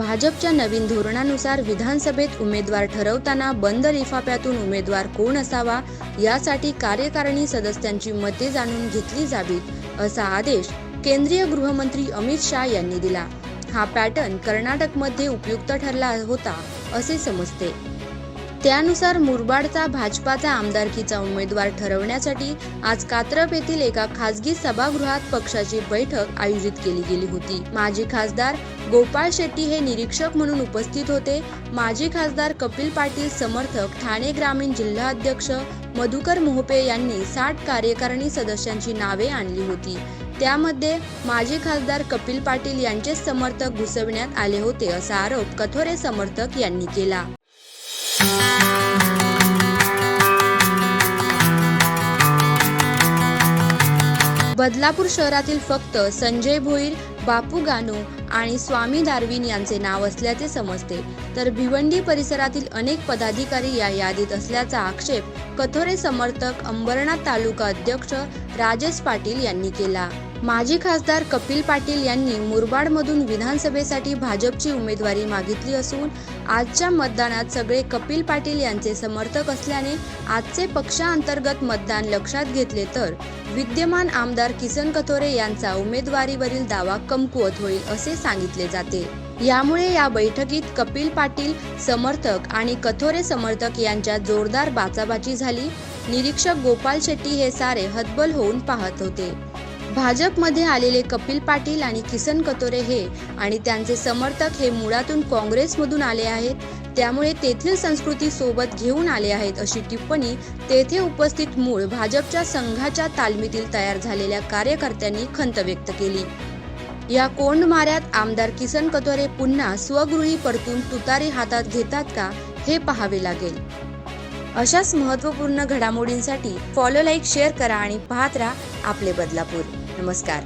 भाजपच्या नवीन धोरणानुसार विधानसभेत उमेदवार ठरवताना बंद लिफाफ्यातून उमेदवार कोण असावा यासाठी कार्यकारिणी सदस्यांची मते जाणून घेतली जावीत असा आदेश केंद्रीय गृहमंत्री अमित शाह यांनी दिला. हा पॅटर्न कर्नाटकमध्ये उपयुक्त ठरला होता असे समजते. त्यानुसार मुरबाडचा भाजपाचा आमदारकीचा उमेदवार ठरवण्यासाठी आज कात्रप येथील एका खासगी सभागृहात पक्षाची बैठक आयोजित केली गेली होती. माजी खासदार गोपाळ शेट्टी हे निरीक्षक म्हणून उपस्थित होते. माजी खासदार कपिल पाटील समर्थक ठाणे ग्रामीण जिल्हाध्यक्ष मधुकर मोहपे यांनी साठ कार्यकारिणी सदस्यांची नावे आणली होती. त्यामध्ये माजी खासदार कपिल पाटील यांचेच समर्थक घुसविण्यात आले होते असा आरोप कथोरे समर्थक यांनी केला. बदलापूर शहरातील फक्त संजय भोईर बापू गानू आणि स्वामी दार्विन यांचे नाव असल्याचे समजते. तर भिवंडी परिसरातील अनेक पदाधिकारी या यादीत असल्याचा आक्षेप कथोरे समर्थक अंबरनाथ तालुका अध्यक्ष राजेश पाटील यांनी केला. माजी खासदार कपिल पाटील यांनी मुरबाडमधून विधानसभेसाठी भाजपची उमेदवारी मागितली असून आजच्या मतदानात सगळे कपिल पाटील यांचे समर्थक असल्याने आजचे पक्षांतर्गत मतदान लक्षात घेतले तर विद्यमान आमदार किसन कथोरे यांचा उमेदवारीवरील दावा कमकुवत होईल असे सांगितले जाते. यामुळे या बैठकीत कपिल पाटील समर्थक आणि कथोरे समर्थक यांच्या जोरदार बाचाबाची झाली. निरीक्षक गोपाल शेट्टी हे सारे हतबल होऊन पाहत होते. भाजपमध्ये आलेले कपिल पाटील आणि किसन कतोरे हे आणि त्यांचे समर्थक हे मुळातून काँग्रेसमधून आले आहेत. त्यामुळे तेथील संस्कृती सोबत घेऊन आले आहेत अशी टिप्पणी तेथे उपस्थित मूळ भाजपच्या संघाच्या तालमीतील तयार झालेल्या कार्यकर्त्यांनी खंत व्यक्त केली. या कोंडमाऱ्यात आमदार किसन कतोरे पुन्हा स्वगृही परतून तुतारी हातात घेतात का हे पाहावे लागेल. अशाच महत्त्वपूर्ण घडामोडींसाठी फॉलो लाईक शेअर करा आणि पाहत राहा आपले बदलापूर. नमस्कार.